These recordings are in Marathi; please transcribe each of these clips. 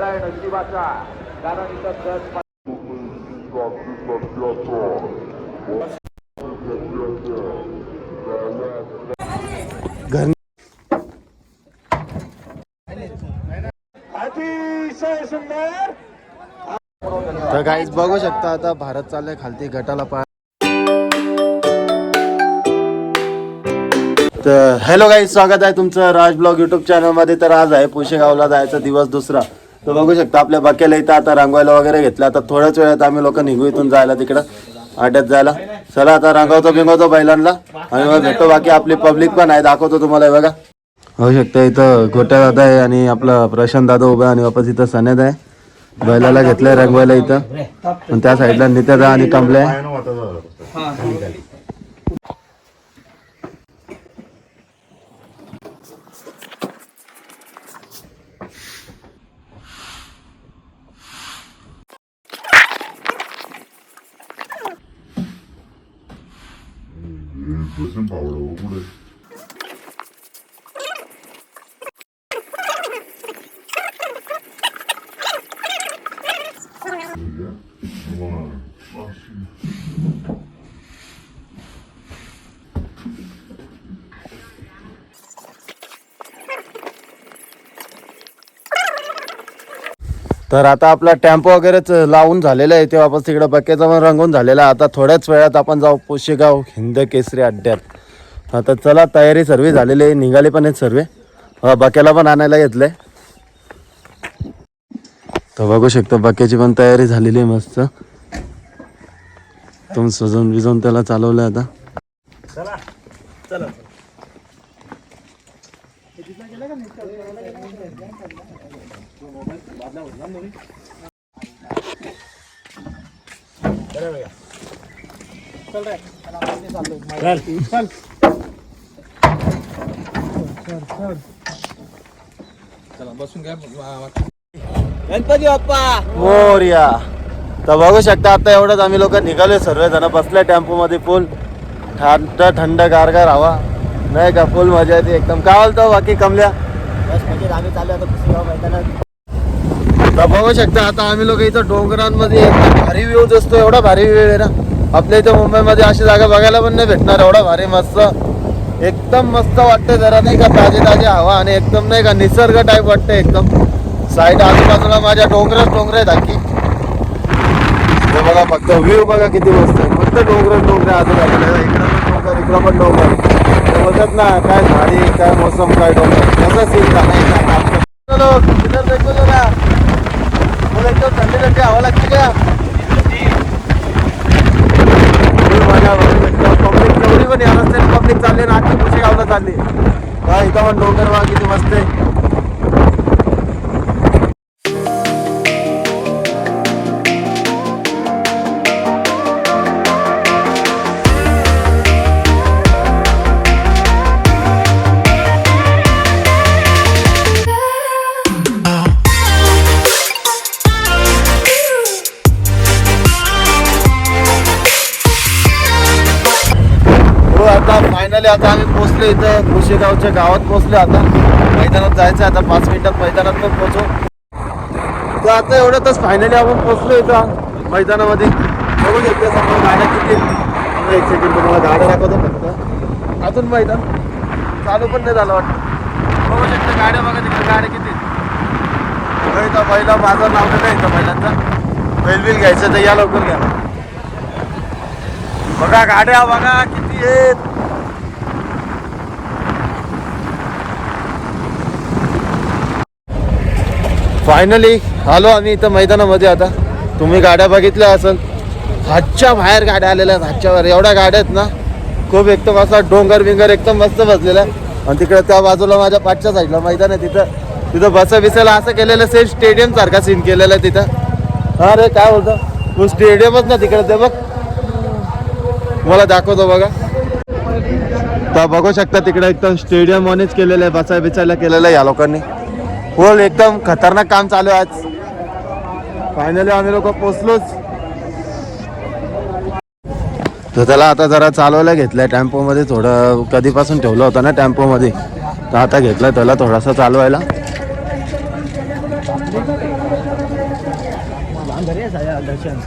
वेळ आहे नशिबाचा कारण इथं गज तर काहीच बघू शकता आता भारत चाललाय खालती गटाला पा तर हॅलो गाईज स्वागत आहे तुमचं राज ब्लॉग युट्यूब चॅनलमध्ये तर आज आहे पुशेगावला जायचा दिवस दुसरा. तर बघू शकता आपल्या बकेला इथं आता रंगवायला वगैरे घेतलं. आता थोड्याच वेळात आम्ही लोक निघू इथून जायला तिकडं आट्यात जायला. चला आता रंगवतो बिंगवतो बैलांना आणि मग भेटतो बाकी आपली पब्लिक पण आहे दाखवतो तुम्हाला बघा. होऊ शकतं इथं गोट्या दादा आहे आणि आपला प्रशांत दादा उभा आहे आणि वापस इथं सनेद आहे. बैलाला घेतलंय रंगवायला इथं. आणि त्या साईडला नित्यादा आणि कमले आहे 무 तर आता आपला टॅम्पो वगैरेच लावून झालेला आहे. ते वापस तिकडं बक्याचा पण रंगून झालेला आहे. आता थोड्याच वेळात आपण जाऊ पोशेगाव हिंद केसरी अड्ड्यात. आता चला तयारी सर्व झालेली आहे. निघाले पण आहेत सर्व. बक्याला पण आणायला घेतलंय. तर बघू शकतो बक्याची पण तयारी झालेली आहे मस्त. तुम सजून बिजवून त्याला चालवलं आता. चला. गणपती बाप्पा. मोर्या. तर बघू शकता आता एवढंच आम्ही लोक निघालोय. सर्व जण बसले टेम्पो मध्ये फुल थंड थंड गारगार हवा. नाही का फुल मजा येते एकदम. काय बोलतो बाकी कमल्या? बस म्हणजे आम्ही चालू आता मैदानात. बघू शकता आता आम्ही लोक इथं डोंगरांमध्ये एकदम भारी व्ह्यू असतो एवढा भारी व्ह्यू आहे ना. आपल्या इथं मुंबईमध्ये अशी जागा बघायला पण नाही भेटणार एवढा भारी मस्त. एकदम मस्त वाटतं जरा नाही का ताजी ताजी हवा आणि एकदम नाही का निसर्ग टाईप वाटतं एकदम. साईड आजूबाजूला माझ्या डोंगरच डोंगर आहेत आणखी हे बघा फक्त व्ह्यू बघा किती मस्त आहे. फक्त डोंगर डोंगर आजूबाजूला. इकडं पण डोंगर इकडं पण डोंगर. बघत ना काय झाडी काय मोसम काय डोंगर. कसं सीन थंडी थंडी हवा लागते का? पब्लिक तेवढी पण या रस्त्याने पब्लिक चालली ना आजची पुशे गावला चालली. काय इथं पण डोंगर वा किती मस्त आहे. आता आम्ही पोहोचलो इथं कृषीगावच्या गावात पोहोचलो आता. मैदानात जायचं आता पाच मिनिटात मैदानात पण पोहोचू. तर आता एवढ्यातच फायनली आपण पोहोचलो इथं मैदानामध्ये. बघू शकतो समोर गाड्या किती एक सेकंड तुम्हाला गाड्या दाखवतो फक्त. अजून मैदान. चालू पण नाही झालं वाटतं. बघू शकतो गाड्या बघा तिकडे गाड्या किती बघा इथं पहिला बाजार लावलेला आहे इथं पहिल्यांदा. बैल बिल घ्यायचं तर या लवकर घ्या. बघा गाड्या बघा किती आहेत. फायनली आलो आम्ही इथं मैदानामध्ये आता. तुम्ही गाड्या बघितल्या असेल. हातच्या बाहेर गाड्या आलेल्या आहेत हातच्या बाहेर एवढ्या गाड्या आहेत ना खूप एकदम असा डोंगर बिंगर एकदम मस्त बसलेला आहे. आणि तिकडे त्या बाजूला माझ्या पाठच्या साईडला मैदान आहे तिथं. तिथं बसा बिसायला असं केलेलं सेम स्टेडियम सारखा सीन केलेला आहे तिथं. अरे काय बोलतो? तू स्टेडियमच ना तिकडे ते बघ. मला दाखवतो बघा. तर बघू शकता तिकडे एकदम स्टेडियम ऑनच केलेलं आहे बसाय बिसायला केलेलं आहे या लोकांनी. फुल एकदम खतरनाक काम चालू आहे आज. फायनली आम्ही लोक पोचलोच तर त्याला आता जरा चालवायला घेतलंय टेम्पोमध्ये थोडं कधीपासून ठेवलं होतं ना टेम्पोमध्ये. तर आता घेतलं त्याला थोडासा चालवायला. दर्शन.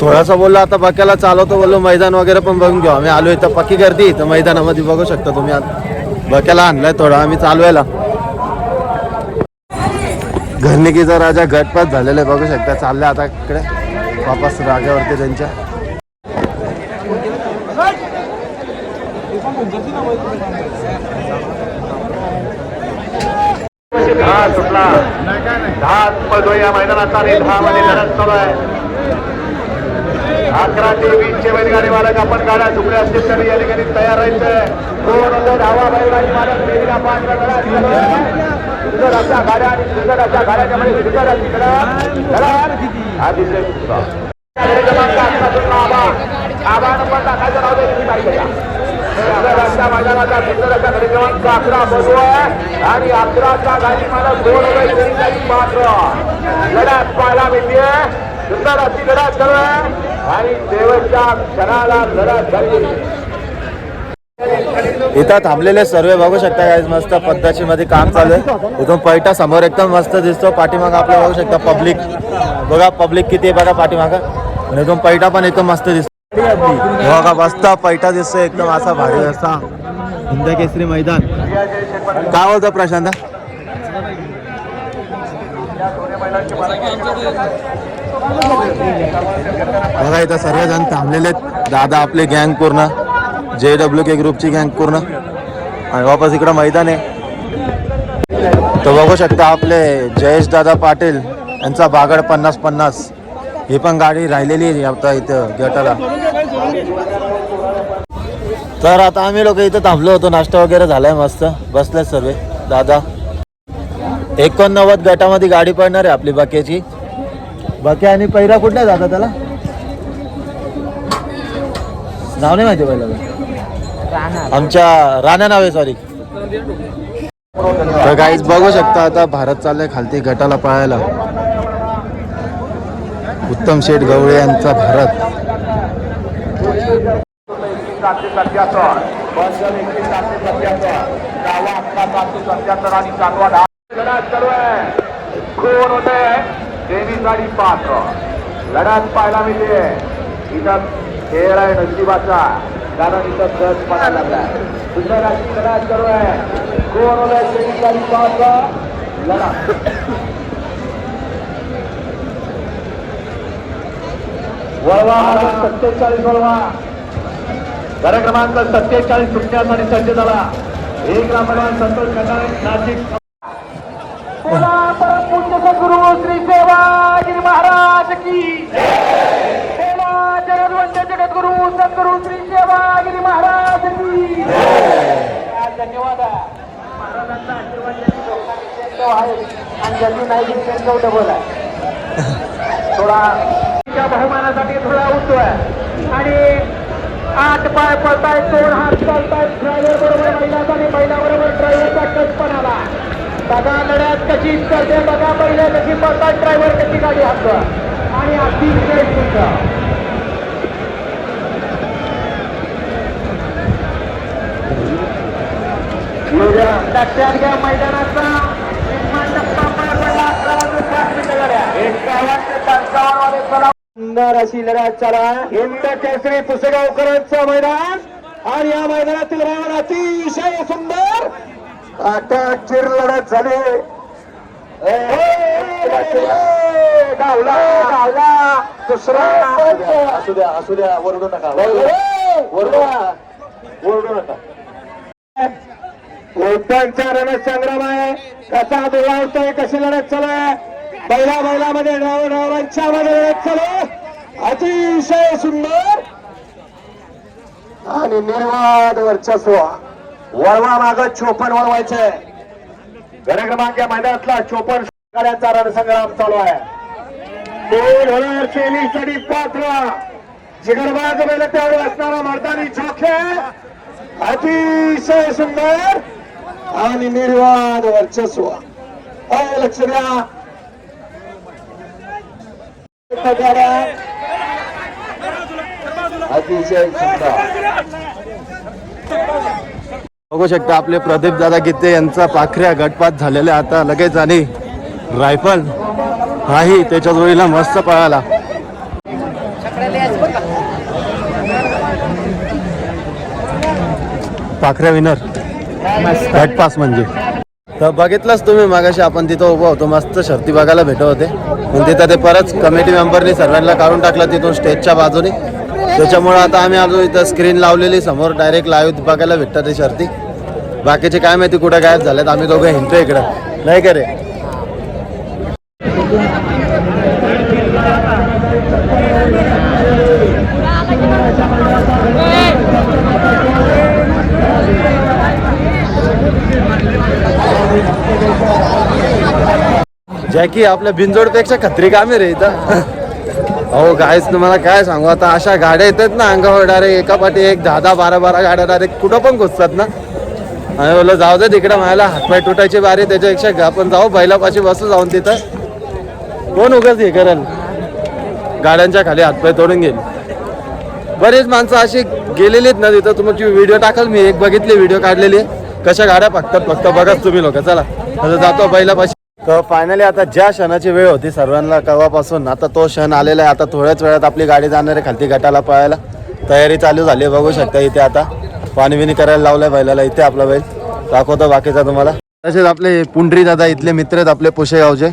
थोडासा बोललो आता बक्याला चालवतो बोललो मैदान वगैरे पण बघून घेऊ. आम्ही आलो इथं पक्की गर्दी तर मैदानामध्ये बघू शकता तुम्ही. बक्याला आणलाय थोडा आम्ही चालवायला. घरनिकीचा राजा गटपात झालेला आहे बघू शकता. चालले आता इकडे. वापस राजावरती त्यांच्या. दहा सुटला. दहा पदो या मैदानाचा आणि दहा मध्ये लढत चालू आहे. अकरा ते वीसचे बैलगाडी मालक आपण गाड्या चुकल्या असतील तरी या ठिकाणी तयार राहायचं दोन हजार धावा बैलगाडी मालक देवीला पाच सुंदर अशा गाड्या आणि सुंदर अशा गाड्याच्या मध्ये सुंदर अतिशय आबा. टाकायचं नाव द्यायची पाहिजे मैदानाचा अकरा बसू आहे. आणि अकराचा गाडी मला दोन हजार तेवीस पात्र लढत पाहायला मिळते. सुंदर अशी लढत चालू आहे आणि शेवटच्या क्षणाला लढत झाली इथं थांबलेले सर्व बघू शकता काय मस्त पद्धतीमध्ये काम चालू आहे. इथून पैठा समोर एकदम मस्त दिसतो. पाठीमागं आपल्याला बघू शकता पब्लिक बघा पब्लिक किती आहे बघा पाठीमागं. आणि इथून पैठा पण एकदम मस्त दिसतो. बघा मस्त पैठा दिसतो एकदम असा भारी. असा हिंद केसरी मैदान. काय बोलतो प्रशांत? बघा इथं सर्वजण थांबलेले आहेत. दादा आपले गँग पूर्ण जे डब्ल्यू के ग्रुपची गँग पूर्ण. आणि वापस इकडं मैदान. आहे तर बघू शकता आपले जयेश दादा पाटील यांचा बागड पन्नास पन्नास. ही पण गाडी राहिलेली आहे आता इथं गेटाला. तर आता आम्ही लोक इथं थांबलो होतो. नाश्ता वगैरे झालाय मस्त. बसले सर्व. दादा? एकोणनव्वद गटामध्ये गाडी पडणार आहे आपली बाक्याची बाकी आणि पहिरा कुठला जातात त्याला? नाव नाही माहिती पहिला आमच्या राणा नाव आहे सॉरी तर काहीच बघू शकता आता भारत चाललंय खालती गटाला पळायला. उत्तम शेठ गवळे यांचा भारत. सत्याहत्तर आणि लढत चालू आहे. कोण होत तेवीस आणि पाच लढत पाहायला मिळते. इथं खेळ आहे नशिबाचा. कारण इथं गट पडायला लागला सुंदर अशी लढत चालू आहे. कोण होत आहे तेवीस आणि पाच लढत वळवा सत्तेचाळीस वळवा. गाड्या क्रमांक सत्तेचाळीस सुटण्यासाठी सज्ज झाला. एक लांबडवान संतोष खंडाळे नाशिक. बोला परमपूज्य सद्गुरु श्री सेवागिरी महाराज की बोला जगद्वंश जगद्गुरु सद्गुरु श्री सेवागिरी महाराज की धन्यवाद महाराजांचा आशीर्वाद आहे आणि ज्यांनी नाही दिली थोडा बहुमानासाठी थोडा उठतोय आणि आठ पाय पळतायत दोन हात चालतायत ड्रायव्हर बरोबर महिला आणि महिलाबरोबर ड्रायव्हरचा टच पण आला बघा लढ्यात कशी करते बघा पहिल्या कशी पळतात ड्रायव्हर कशी गाडी हातवा आणि अतिशय सुद्धा लक्षात घ्या मैदानाचा. सुंदर अशी लढ्यात चला. हिंद केसरी पुसेगावकरांचं मैदान. आणि या मैदानातील रावण अतिशय सुंदर अटॅकचीर लढत झाली. गावला. गावला. दुसरा. असू द्या असू द्या ओरडू नका. ओरडू ओरडू नका. लोकांचा रणसंग्राम आहे. कसा दुरावतोय कशी लढत चालू आहे? बैला बैलामध्ये डाव डावांच्या मध्ये लढत चालू अतिशय सुंदर आणि निर्वाद वर्चस्व. वळवा माग चोपन वळवायचंय. घर क्रमांक या मैदानातला चोपन गाड्यांचा रणसंग्राम चालू आहे. दोन हजार चोवीस आणि पात्र जिगरबाज बैल असणारा मर्दानी झोखे अतिशय सुंदर आणि निर्वाद वर्चस्व. लक्ष द्या. अतिशय सुंदर. बघू शकता आपले प्रदीप दादा गीते यांचा पाखऱ्या गटपात झालेल्या आता लगेच आणि रायफल हाही त्याच्या जोडीला मस्त पळाला. पाखऱ्या विनर गटपास म्हणजे. तर बघितलंच तुम्ही मागाशी आपण तिथं उभं होतो मस्त शर्ती बघायला भेटत होते. पण तिथं ते परत कमिटी मेंबरनी सर्वांना काढून टाकलं तिथून स्टेजच्या बाजूने. त्याच्यामुळे आता आम्ही आलो इथं स्क्रीन लावलेली समोर डायरेक्ट लाईव्ह बघायला भेटतात ते शर्ती. बाकीचे काय माहिती कुठं गायब झालेत आम्ही दोघं हिंडतो इकडं. नाही का रे? जॅकी आपल्या बिनजोडपेक्षा खत्री कामे रे इथं. अहो गायच तुम्हाला काय सांगू? आता अशा गाड्या येतात ना अंगावर डायरेक्ट एका पाठी एक दहा दहा बारा बारा गाड्या डायरेक्ट कुठं पण घुसतात ना. आणि बोललं जाऊ दे तिकडं मला हातपाय तुटायची बारी त्याच्यापेक्षा आपण जाऊ बैलापाशी बसू जाऊन तिथं. कोण उगाच हे करेल? गाड्यांच्या खाली हातपाय तोडून गेली बरेच माणसं अशी गेलेली आहेत ना तिथं. तुमची व्हिडिओ टाकाल मी एक बघितली व्हिडिओ काढलेली. कशा गाड्या फक्त फक्त बघाच तुम्ही लोक. चला. आता जातो बैलापाशी. तर फायनली आता ज्या क्षणाची वेळ होती सर्वांना कवापासून आता तो क्षण आलेला आहे. आता थोड्याच वेळात आपली गाडी जाणार आहे खालती गटाला पळायला. तयारी चालू झाली बघू शकता इथे आता. पाणी बिणी करायला लावलंय बैलाला इथे आपला बैल. दाखवतो बाकीचा तुम्हाला. तसेच आपले पुंडरी दादा इथले मित्र आहेत आपले पुशेगावचे.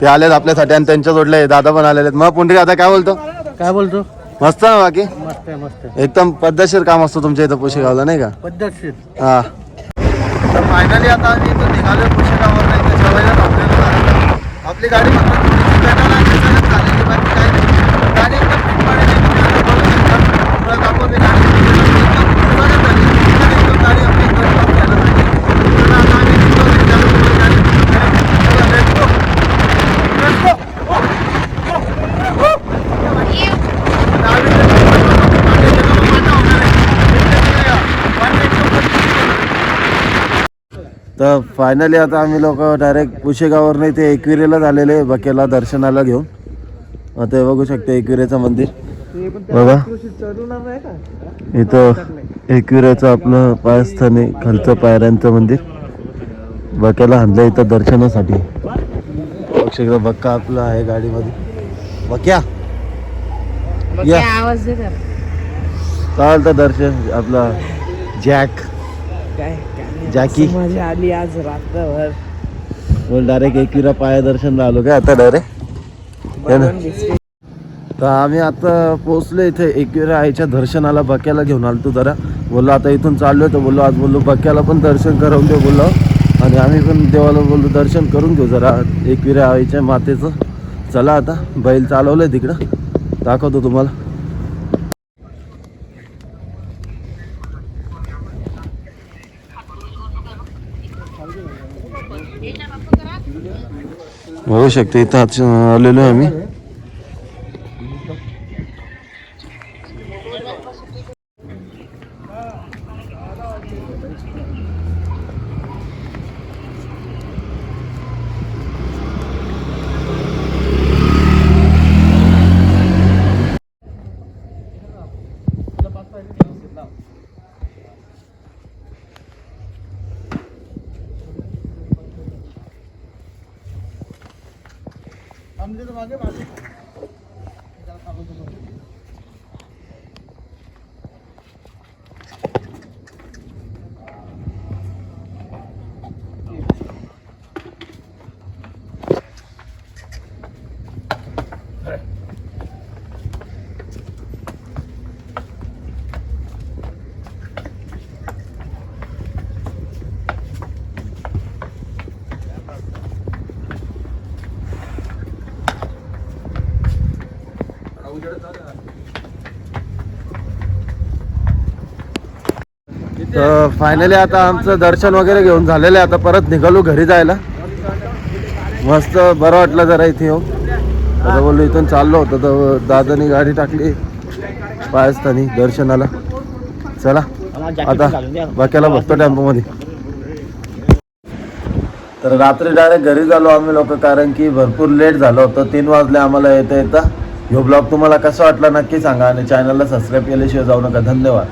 ते आलेत आपल्यासाठी आणि त्यांच्या जोडले दादा पण आलेले आहेत. मग पुंडरी दादा काय बोलतो? काय बोलतो? मस्त ना बाकी? मस्त आहे मस्त आहे. एकदम पद्धतशीर काम असतं तुमच्या इथं पुशेगावला नाही का? पद्धतशीर. हा. तर फायनली आता आम्ही इथून निघालो पुशेगाववर सवयला तर जेवायला आपली गाडी बाकी नाही गाडी एकदम फिट पाणी तुम्ही आता बघू शकता. दाखवते गाडी. एकदम सुरळीत झाली. इकडे एकदम गाडी आपली एकदम top घ्यायला लागली. तर आता आम्ही निघतो घरी चालू करून गाडी. चला, let's go. Let's go. आता आम्ही ते- आम्ही ते दोघं पाठवणार आहे. इकडे या. पाणी एकदम तर फायनली आता आम्ही लोक डायरेक्ट पुशेगाववर नाही ते एकविरेला झालेले बकेला दर्शनाला घेऊन. आता हे बघू शकते एकविरेचं मंदिर. बघा. इथं एकविरेचं आपलं पायस्थानी खालचं पायऱ्यांचं मंदिर. बक्याला आणलं इथं दर्शनासाठी. बघू बक्का आपलं आहे गाडीमध्ये. बक्या. या. चालतं दर्शन. आपला जॅक. काय जॅकी. मजा आली आज रात्रभर. बोल डायरेक्ट एकविरा पाया दर्शनला आलो काय आता डायरेक्ट तर आम्ही आता पोहोचलो इथे एकविरा आईच्या दर्शनाला बक्याला घेऊन आलो तू जरा. बोललो आता इथून चाललोय तर बोललो आज बोललो बक्याला पण दर्शन करून देऊ बोललो. आणि आम्ही पण देवाला बोललो दर्शन करून घेऊ जरा एकविरा आईच्या मातेचं. चला आता बैल चालवलंय तिकडं. दाखवतो तुम्हाला. बघू शकते इथं आलेलो आहे आम्ही 你这个房这边儿 तर फायनली आता आमचं दर्शन वगैरे घेऊन झालेलं आहे. आता परत निघालो घरी जायला. मस्त बरं वाटलं जरा इथे येऊन. आता बोललो इथून चाललो होतो तर दादानी गाडी टाकली. पायस्थानी दर्शनाला. चला आता बाक्याला बसतो टेम्पोमध्ये. तर रात्री डायरेक्ट घरी झालो आम्ही लोक कारण की भरपूर लेट झालं होतं. तीन वाजले आम्हाला येता येता. ह्यो ब्लॉग तुम्हाला कसा वाटला नक्की सांगा आणि चॅनलला सबस्क्राईब केल्याशिवाय जाऊ नका. धन्यवाद.